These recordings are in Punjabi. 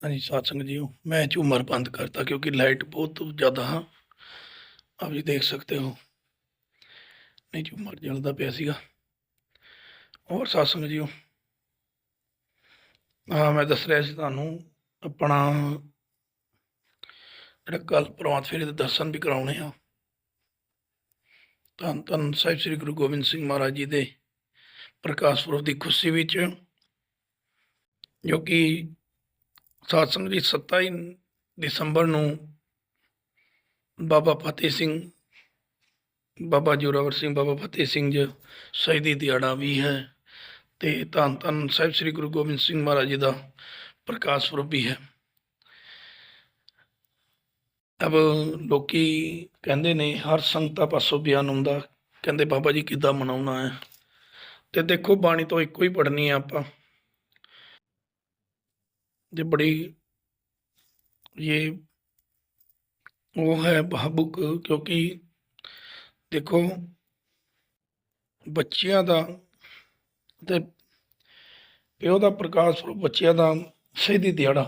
ਹਾਂਜੀ ਸਾਧ ਸੰਗਤ जीओ मैं झूमर बंद करता क्योंकि लाइट बहुत ज़्यादा हाँ आप जी देख सकते हो नहीं झूमर जलदा ਪਿਆ ਸੀਗਾ ਹੋਰ ਸਾਧ ਸੰਗਤ ਜੀਓ ਹਾਂ ਮੈਂ ਦੱਸ ਰਿਹਾ ਸੀ ਤੁਹਾਨੂੰ ਆਪਣਾ ਜਿਹੜਾ ਕੱਲ ਪ੍ਰਵਾਤ ਫੇਰੇ ਦੇ ਦਰਸ਼ਨ ਵੀ ਕਰਾਉਣੇ ਆ ਧੰਨ ਧੰਨ ਸਾਹਿਬ ਸ੍ਰੀ ਗੁਰੂ ਗੋਬਿੰਦ ਸਿੰਘ ਮਹਾਰਾਜ ਜੀ ਦੇ ਪ੍ਰਕਾਸ਼ ਪੁਰਬ ਦੀ ਖੁਸ਼ੀ ਵਿੱਚ ਜੋ ਕਿ ਸਾਧ ਸੰਗਤ ਜੀ 27 ਦਸੰਬਰ ਨੂੰ ਬਾਬਾ ਫਤਿਹ ਸਿੰਘ, ਬਾਬਾ ਜੋਰਾਵਰ ਸਿੰਘ, ਬਾਬਾ ਫਤਿਹ ਸਿੰਘ ਜੀ ਸ਼ਹੀਦੀ ਦਿਹਾੜਾ ਵੀ ਹੈ ਤੇ ਧੰਨ ਧੰਨ ਸਾਹਿਬ ਸ੍ਰੀ ਗੁਰੂ ਗੋਬਿੰਦ ਸਿੰਘ ਮਹਾਰਾਜ ਜੀ ਦਾ ਪ੍ਰਕਾਸ਼ ਪੁਰਬ ਵੀ ਹੈ। ਅਬ ਲੋਕੀ ਕਹਿੰਦੇ ਨੇ, ਹਰ ਸੰਗਤਾਂ ਪਾਸੋਂ ਬਿਆਨ ਹੁੰਦਾ। ਕਹਿੰਦੇ ਬਾਬਾ ਜੀ ਕਿੱਦਾਂ ਮਨਾਉਣਾ ਹੈ? ਤੇ ਦੇਖੋ ਬਾਣੀ ਤੋਂ ਇੱਕੋ ਹੀ ਪੜ੍ਹਨੀ ਹੈ ਆਪਾਂ। ये बड़ी ये वो है ਭਾਵੁਕ ਕਿਉਂਕਿ ਦੇਖੋ ਬੱਚਿਆਂ ਦਾ ਤੇ ਪਿਓ ਦਾ ਪ੍ਰਕਾਸ਼ ਪੁਰਬ ਬੱਚਿਆਂ ਦਾ ਸ਼ਹੀਦੀ ਦਿਹਾੜਾ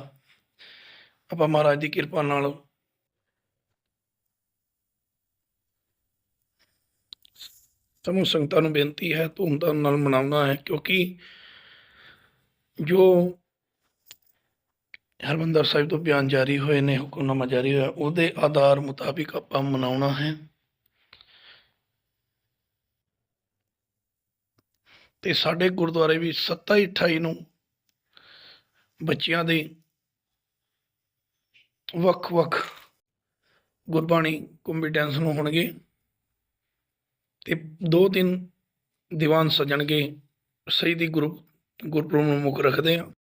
ਆਪਾਂ ਮਹਾਰਾਜ ਦੀ ਕਿਰਪਾ ਨਾਲ ਸਮੂਹ ਸੰਗਤਾਂ ਨੂੰ ਬੇਨਤੀ ਹੈ ਧੂਮਧਾਮ ਨਾਲ ਮਨਾਉਣਾ ਹੈ ਕਿਉਂਕਿ ਜੋ ਹਰਮੰਦਰ ਸਾਹਿਬ ਤੋਂ ਬਿਆਨ ਜਾਰੀ ਹੋਏ ਨੇ, ਹੁਕਮਨਾਮਾ ਜਾਰੀ ਹੋਇਆ, ਉਹਦੇ ਆਧਾਰ ਮੁਤਾਬਿਕ ਆਪਾਂ ਮਨਾਉਣਾ ਹੈ। ਤੇ ਸਾਡੇ ਗੁਰਦੁਆਰੇ ਵੀ 27 28 ਨੂੰ ਬੱਚਿਆਂ ਦੇ ਵੱਖ-ਵੱਖ ਗੁਰਬਾਣੀ ਕੰਪੀਟੈਂਸ ਨੂੰ ਹੋਣਗੇ ਤੇ ਦੋ ਤਿੰਨ ਦੀਵਾਨ ਸਜਣਗੇ ਸ਼ਹੀਦੀ ਗੁਰੂ, ਗੁਰਪੁਰਬ ਨੂੰ ਮੁੱਖ ਰੱਖਦੇ ਆ।